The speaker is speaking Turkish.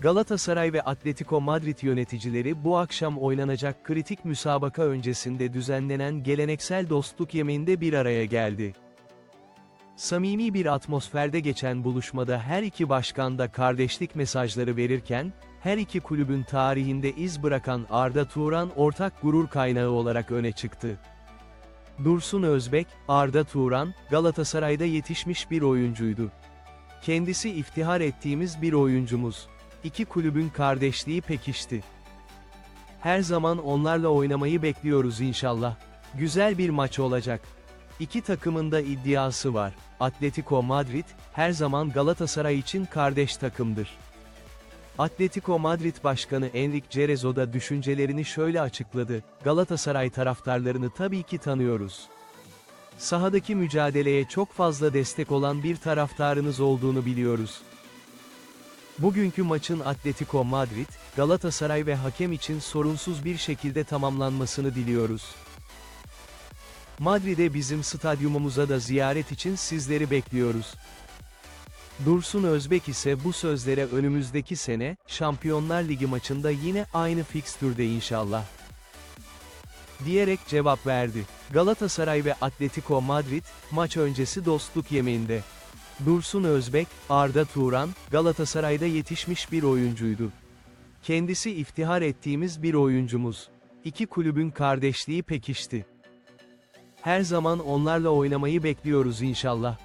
Galatasaray ve Atletico Madrid yöneticileri bu akşam oynanacak kritik müsabaka öncesinde düzenlenen geleneksel dostluk yemeğinde bir araya geldi. Samimi bir atmosferde geçen buluşmada her iki başkan da kardeşlik mesajları verirken, her iki kulübün tarihinde iz bırakan Arda Turan ortak gurur kaynağı olarak öne çıktı. Dursun Özbek, Arda Turan, Galatasaray'da yetişmiş bir oyuncuydu. Kendisi iftihar ettiğimiz bir oyuncumuz. İki kulübün kardeşliği pekişti. Her zaman onlarla oynamayı bekliyoruz inşallah. Güzel bir maç olacak. İki takımın da iddiası var. Atletico Madrid, her zaman Galatasaray için kardeş takımdır. Atletico Madrid Başkanı Enrique Cerezo da düşüncelerini şöyle açıkladı, Galatasaray taraftarlarını tabii ki tanıyoruz. Sahadaki mücadeleye çok fazla destek olan bir taraftarınız olduğunu biliyoruz. Bugünkü maçın Atletico Madrid, Galatasaray ve hakem için sorunsuz bir şekilde tamamlanmasını diliyoruz. Madrid'e bizim stadyumumuza da ziyaret için sizleri bekliyoruz. Dursun Özbek ise bu sözlere önümüzdeki sene, Şampiyonlar Ligi maçında yine aynı fikstürde inşallah. Diyerek cevap verdi. Galatasaray ve Atletico Madrid, maç öncesi dostluk yemeğinde. Dursun Özbek, Arda Turan, Galatasaray'da yetişmiş bir oyuncuydu. Kendisi iftihar ettiğimiz bir oyuncumuz. İki kulübün kardeşliği pekişti. Her zaman onlarla oynamayı bekliyoruz inşallah.